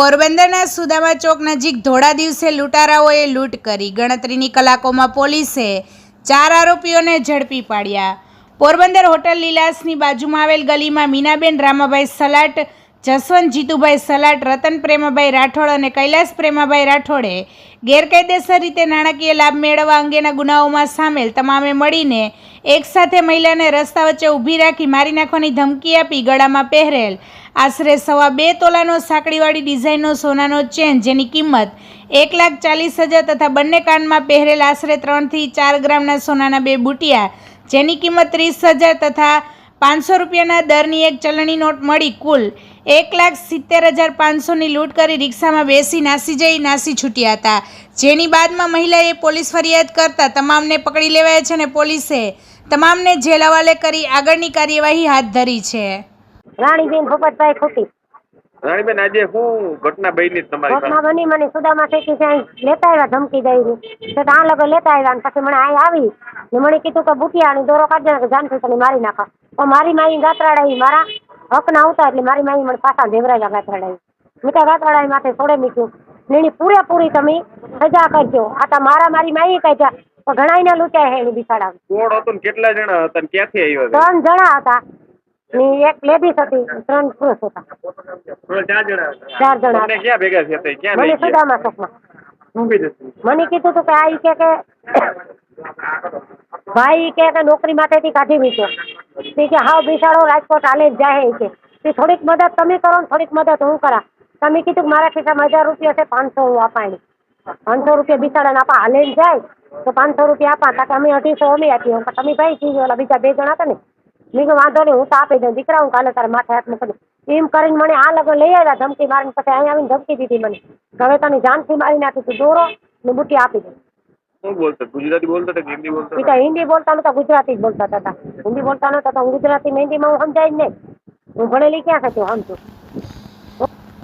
પોરબંદરના સુદામા ચોક નજીક ધોળા દિવસે લૂંટારાઓએ લૂંટ કરી. ગણતરીની કલાકોમાં પોલીસે ચાર આરોપીઓને ઝડપી પાડ્યા. પોરબંદર હોટલ લીલાસની બાજુમાં આવેલ ગલીમાં મીનાબેન રામાભાઈ સલાટ જસવંત જીતુભાઈ સલાટ, રતન પ્રેમાભાઈ રાઠોડ અને કૈલાસ પ્રેમાભાઈ રાઠોડે ગેરકાયદેસર રીતે નાણાકીય લાભ મેળવવા અંગેના ગુનાઓમાં સામેલ તમામે મળીને એકસાથે મહિલાને રસ્તા વચ્ચે ઊભી રાખી મારી નાખવાની ધમકી આપી ગળામાં પહેરેલ. આશરે સવા બે તોલાનો સાંકડીવાળી ડિઝાઇનનો સોનાનો ચેન જેની કિંમત એક લાખ ચાલીસ હજાર તથા બંને કાનમાં પહેરેલ આશરે ત્રણથી ચાર ગ્રામના સોનાના બે બુટિયા જેની કિંમત ત્રીસ હજાર તથા પાંચસો રૂપિયાના દરની એક ચલણી નોટ મળી કુલ એક લાખ સિત્તેર હજાર પાંચસોની લૂંટ કરી રિક્ષામાં બેસી નાસી જઈ નાસી છૂટ્યા હતા. જેની બાદમાં મહિલાએ પોલીસ ફરિયાદ કરતા તમામને પકડી લેવાયા છે અને પોલીસે તમામને જેલ હવાલે કરી આગળની કાર્યવાહી હાથ ધરી છે. રાણીબેન ભૂપતભાઈ ખોટી. રાણીબેન આજે શું ઘટના બની તમારી ઘટના બની મને સુદામા શેઠી છે લેતા આવ્યા ધમકી દઈ તો આ લોકો લેતા આવ્યા અને પછી મને અહીં આવી ને મને કીધું કે બુટિયાની દોરો કાઢી નાખે જાનથી તને મારી નાખો. તો મારી માઈ ગાતરાડાઈ મારા હક ના આવતા એટલે મારી માઈ મને પાછા દેવરાજા ગાતરાડાઈ મીઠા ગાતરાડાઈ માથે છોડે મીઠું ને એની પૂરેપૂરી તમે સજા કરજો. આ તો મારા મારી માઈ કાઢ્યા તો ઘણાઈને લૂંટાય હે એની બિસાડા કોણ હતું કેટલા જણા હતા ને ક્યાંથી આવ્યા ત્રણ જણા હતા. ને એક લેડીઝ હતી ત્રણ પુરુષ હતા. ચાર જણા ચાર જણા તમને ક્યાં ભેગા થયા હતા? ક્યાં મને ગયા? સુદામા ચોકમાં ઊભી જતી મને કીધું તું કે આ કે કે ભાઈ કે કે નોકરી માટેથી કાઢી મૂક્યો. તે કે હાવ બિસાડો રાજકોટ હાલે જ જાય છે તે થોડીક મદદ તમે કરો ને થોડીક મદદ હું કરા. તમે કીધું કે મારા ખિસ્સામાં હજાર રૂપિયા છે પાંચસો હું અપાણી પાંચસો રૂપિયા બિસાડાને આપા હાલે જાય તો પાંચસો રૂપિયા આપા તાકે અમે અઢીસો અમે આપીએ. તમે ભાઈ કીધું ઓલા બીજા બે જણા હતા ને મેં વાંધો નહીં હું તો આપી દઉં દીકરા હું કાલે તારા માથે હાથ મૂકી એમ કરીને મને આ લગન લઈ આવ્યા ધમકી મારીને પછી અહીંયા આવીને ધમકી દીધી મને. હવે તને જાનથી મારી નાખી તું દોરો ને બુટી આપી દે શું બોલતા? ગુજરાતી બોલતા હતા હિન્દી બોલતા? હતા હિન્દી બોલતા નતા ગુજરાતી જ બોલતા હતા. હિન્દી બોલતા નતા તો હું ગુજરાતી હિન્દીમાં હું સમજાય જ નહીં. હું ભણેલી ક્યાં છે તું સમજુ.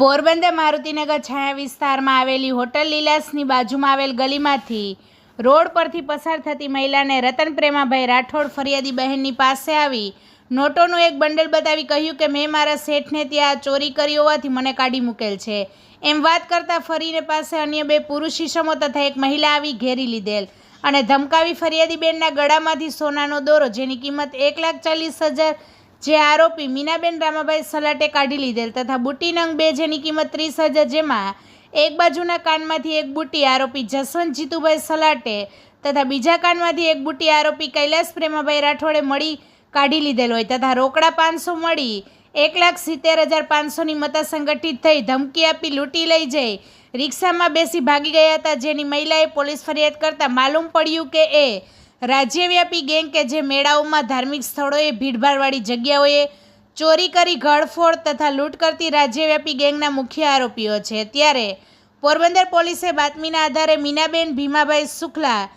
પોરબંદર મારુતિનગર છાયા વિસ્તારમાં આવેલી હોટલ લીલાસની બાજુમાં આવેલ ગલીમાંથી રોડ પરથી પસાર થતી મહિલાને રતન પ્રેમાભાઈ રાઠોડ ફરિયાદી બહેનની પાસે આવી. નોટોનું એક બંડલ બતાવી કહ્યું કે, મેં મારા શેઠને ત્યાં ચોરી કરી હોવાથી મને કાઢી મૂકેલ છે. એમ વાત કરતાં ફરીને પાસે અન્ય બે પુરુષ ઈસમો તથા એક મહિલા આવી ઘેરી લીધેલ અને ધમકાવી ફરિયાદી બેનના ગળામાંથી સોનાનો દોરો, જેની કિંમત એક લાખ ચાલીસ હજાર, જે આરોપી મીનાબેન રામાભાઈ સલાટે કાઢી લીધેલ તથા બુટી નંગ બે, જેની કિંમત ત્રીસ હજાર, જેમાં એક બાજુના કાનમાંથી એક બુટી આરોપી જસવંત જીતુભાઈ સલાટે તથા બીજા કાનમાંથી એક બુટી આરોપી કૈલાસ પ્રેમાભાઈ રાઠોડે મળી કાઢી લીધેલ હોય તથા રોકડા પાંચસો મળી એક લાખ સિત્તેર હજાર પાંચસોની મતા સંગઠિત થઈ ધમકી આપી લૂંટી લઈ જઈ. રિક્ષામાં બેસી ભાગી ગયા હતા. જેની મહિલાએ પોલીસ ફરિયાદ કરતાં માલુમ પડ્યું કે એ રાજ્યવ્યાપી ગેંગ કે જે મેળાઓમાં ધાર્મિક સ્થળોએ ભીડભાડવાળી જગ્યાઓએ ચોરી કરી, ઘડફોડ તથા લૂંટ કરતી રાજ્યવ્યાપી ગેંગના મુખ્ય આરોપીઓ છે. ત્યારે પોરબંદર પોલીસે બાતમીના આધારે મીનાબેન, ભીમાભાઈ શુક્લા,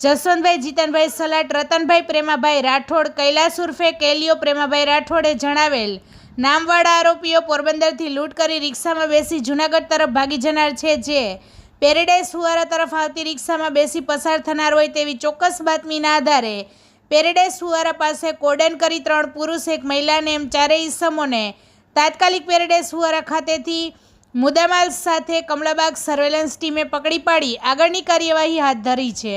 જસવંતભાઈ જીતનભાઈ સલાટ, રતનભાઈ પ્રેમાભાઈ રાઠોડ, કૈલાસ ઉર્ફે કેલિયો પ્રેમાભાઈ રાઠોડે જણાવેલ નામવાળા આરોપીઓ પોરબંદરથી લૂંટ કરી રિક્ષામાં બેસી જૂનાગઢ તરફ ભાગી જનાર છે, જે પેરેડાઇઝ હુવારા તરફ આવતી રિક્ષામાં બેસી પસાર થનાર હોય તેવી ચોક્કસ બાતમીના આધારે પેરેડાઇઝ ફુવારા પાસે કોર્ડન કરી ત્રણ પુરુષ, એક મહિલાને એમ ચારેય ઇસમોને તાત્કાલિક પેરેડાઇઝ ફુવારા ખાતેથી મુદ્દામાલ સાથે કમળાબાગ સર્વેલન્સ ટીમે પકડી પાડી. આગળની કાર્યવાહી હાથ ધરી છે.